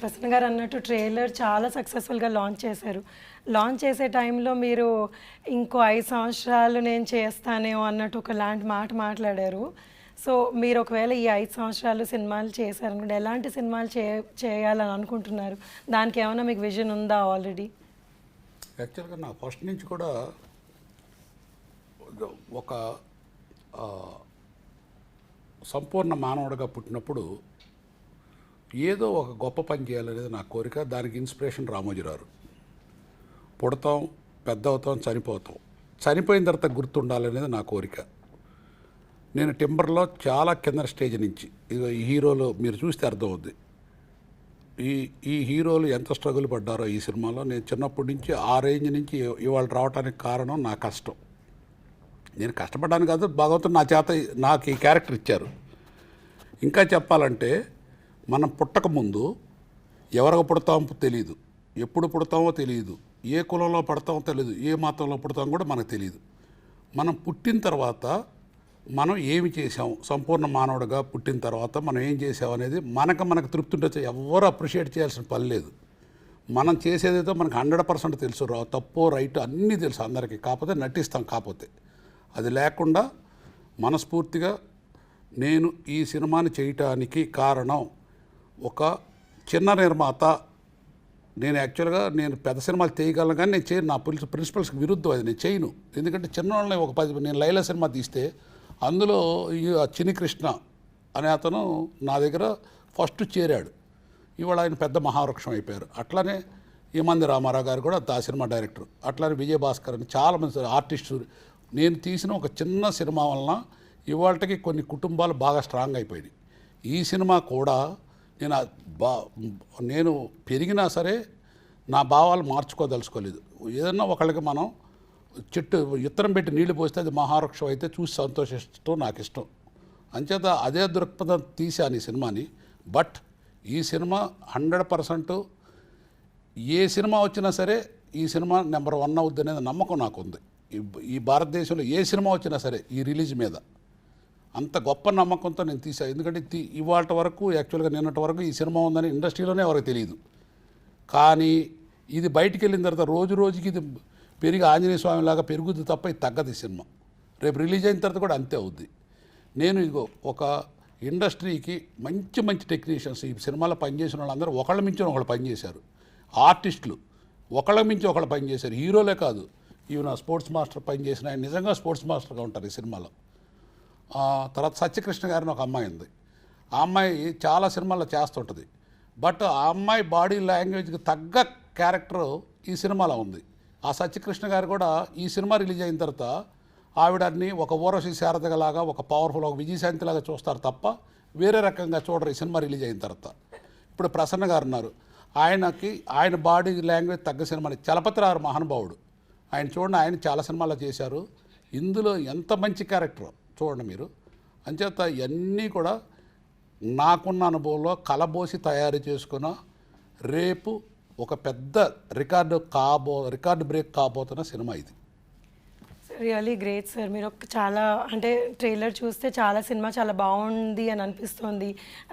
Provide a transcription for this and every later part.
ప్రసన్న గారు అన్నట్టు ట్రైలర్ చాలా సక్సెస్ఫుల్గా లాంచ్ చేశారు లాంచ్ చేసే టైంలో మీరు ఇంకో ఐదు సంవత్సరాలు నేను చేస్తానేమో అన్నట్టు ఒకలాంటి మాట మాట్లాడారు సో మీరు ఒకవేళ ఈ ఐదు సంవత్సరాలు సినిమాలు చేశారనుకుంటే ఎలాంటి సినిమాలు చే చేయాలని అనుకుంటున్నారు దానికి ఏమైనా మీకు విజన్ ఉందా ఆల్రెడీ యాక్చువల్గా నా ఫస్ట్ నుంచి కూడా ఒక సంపూర్ణ మానవుడిగా పుట్టినప్పుడు ఏదో ఒక గొప్ప పని చేయాలనేది నా కోరిక దానికి ఇన్స్పిరేషన్ రామోజీరారు పుడతాం పెద్ద అవుతాం చనిపోతాం చనిపోయిన తర్వాత గుర్తుండాలనేది నా కోరిక నేను టింబర్లో చాలా కింద స్టేజ్ నుంచి ఇదిగో ఈ హీరోలు మీరు చూస్తే అర్థమవుద్ది ఈ ఈ హీరోలు ఎంత స్ట్రగుల్ పడ్డారో ఈ సినిమాలో నేను చిన్నప్పటి నుంచి ఆ రేంజ్ నుంచి ఇవాళ రావడానికి కారణం నా కష్టం నేను కష్టపడ్డాను కాదు భగవంతుడు నా చేత నాకు ఈ క్యారెక్టర్ ఇచ్చారు ఇంకా చెప్పాలంటే మనం పుట్టకముందు ఎవరికి పుడతామో తెలియదు ఎప్పుడు పుడతామో తెలియదు ఏ కులంలో పడతామో తెలియదు ఏ మతంలో పుడతామో కూడా మనకు తెలియదు మనం పుట్టిన తర్వాత మనం ఏమి చేసాం సంపూర్ణ మానవుడిగా పుట్టిన తర్వాత మనం ఏం చేసాం అనేది మనకు మనకు తృప్తి ఉండొచ్చు ఎవరు అప్రిషియేట్ చేయాల్సిన పని లేదు మనం చేసేదైతే మనకు హండ్రెడ్ పర్సెంట్ తెలుసు రా తప్పు రైట్ అన్నీ తెలుసు అందరికీ కాకపోతే నటిస్తాం కాకపోతే అది లేకుండా మనస్ఫూర్తిగా నేను ఈ సినిమాని చేయటానికి కారణం ఒక చిన్న నిర్మాత నేను యాక్చువల్గా నేను పెద్ద సినిమాలు తీయగలను కానీ నేను చేయను నా ప్రిన్సిపల్స్కి విరుద్ధం అది నేను చేయను ఎందుకంటే చిన్నవాళ్ళని ఒక పది నేను లైలా సినిమా తీస్తే అందులో చిని కృష్ణ అనే అతను నా దగ్గర ఫస్ట్ చేరాడు ఇవాళ ఆయన పెద్ద మహావృక్షం అయిపోయారు అట్లానే ఈమంది రామారావు గారు కూడా ఆ సినిమా డైరెక్టర్ అట్లానే విజయభాస్కర్ అని చాలామంది ఆర్టిస్ట్ నేను తీసిన ఒక చిన్న సినిమా వలన ఇవాళకి కొన్ని కుటుంబాలు బాగా స్ట్రాంగ్ అయిపోయినాయి ఈ సినిమా కూడా నేను బా నేను పెరిగినా సరే నా భావాలు మార్చుకోదలుచుకోలేదు ఏదన్నా ఒకళ్ళకి మనం చెట్టు ఇత్తనం పెట్టి నీళ్లు పోస్తే అది మహావృక్షం అయితే చూసి సంతోషిస్తూ నాకు ఇష్టం అంచేత అదే దృక్పథం తీశాను ఈ సినిమాని బట్ ఈ సినిమా హండ్రెడ్ పర్సెంట్ ఏ సినిమా వచ్చినా సరే ఈ సినిమా నెంబర్ వన్ అవుద్ది అనేది నమ్మకం నాకు ఉంది ఈ భారతదేశంలో ఏ సినిమా వచ్చినా సరే ఈ రిలీజ్ మీద అంత గొప్ప నమ్మకంతో నేను తీసాను ఎందుకంటే తీ ఇవాళ వరకు యాక్చువల్గా నిన్నటి వరకు ఈ సినిమా ఉందని ఇండస్ట్రీలోనే ఎవరికి తెలియదు కానీ ఇది బయటికి వెళ్ళిన తర్వాత రోజు రోజుకి ఇది పెరిగి ఆంజనేయ స్వామిలాగా పెరుగుద్ది తప్ప ఇది తగ్గదు ఈ సినిమా రేపు రిలీజ్ అయిన తర్వాత కూడా అంతే అవుద్ది నేను ఇదిగో ఒక ఇండస్ట్రీకి మంచి మంచి టెక్నీషియన్స్ ఈ సినిమాలో పనిచేసిన వాళ్ళందరూ ఒకళ్ళ మించి ఒకళ్ళు పనిచేశారు ఆర్టిస్టులు ఒకళ్ళ మించి ఒకళ్ళు పనిచేశారు హీరోలే కాదు ఈవెన్ స్పోర్ట్స్ మాస్టర్ పనిచేసిన ఆయన నిజంగా స్పోర్ట్స్ మాస్టర్గా ఉంటారు ఈ సినిమాలో తర్వాత సత్యకృష్ణ గారిని ఒక అమ్మాయి ఉంది ఆ అమ్మాయి చాలా సినిమాల్లో చేస్తుంటుంది బట్ ఆ అమ్మాయి బాడీ లాంగ్వేజ్కి తగ్గ క్యారెక్టర్ ఈ సినిమాలో ఉంది ఆ సత్యకృష్ణ గారు కూడా ఈ సినిమా రిలీజ్ అయిన తర్వాత ఆవిడని ఒక ఊరసి శారదగలాగా ఒక పవర్ఫుల్ ఒక విజయశాంతిలాగా చూస్తారు తప్ప వేరే రకంగా చూడరు ఈ సినిమా రిలీజ్ అయిన తర్వాత ఇప్పుడు ప్రసన్న గారు ఉన్నారు ఆయనకి ఆయన బాడీ లాంగ్వేజ్ తగ్గ సినిమాని చలపతిరారు మహానుభావుడు ఆయన చూడండి ఆయన చాలా సినిమాల్లో చేశారు ఇందులో ఎంత మంచి క్యారెక్టర్ చూడండి మీరు అంచేత ఇవన్నీ కూడా నాకున్న అనుభవంలో కలబోసి తయారు చేసుకున్న రేపు ఒక పెద్ద రికార్డు కాబో రికార్డు బ్రేక్ కాబోతున్న సినిమా ఇది రియలీ గ్రేట్ సార్ మీరు చాలా అంటే ట్రైలర్ చూస్తే చాలా సినిమా చాలా బాగుంది అని అనిపిస్తుంది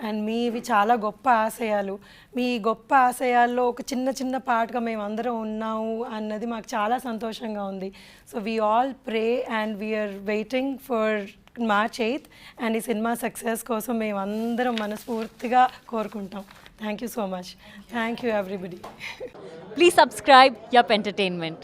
అండ్ మీవి చాలా గొప్ప ఆశయాలు మీ గొప్ప ఆశయాల్లో ఒక చిన్న చిన్న పాటగా మేమందరం ఉన్నాము అన్నది మాకు చాలా సంతోషంగా ఉంది so we all pray and we are waiting for March eighth and ఈ సినిమా సక్సెస్ కోసం మేమందరం మనస్ఫూర్తిగా కోరుకుంటాం thank you so much thank you everybody please subscribe Yup Entertainment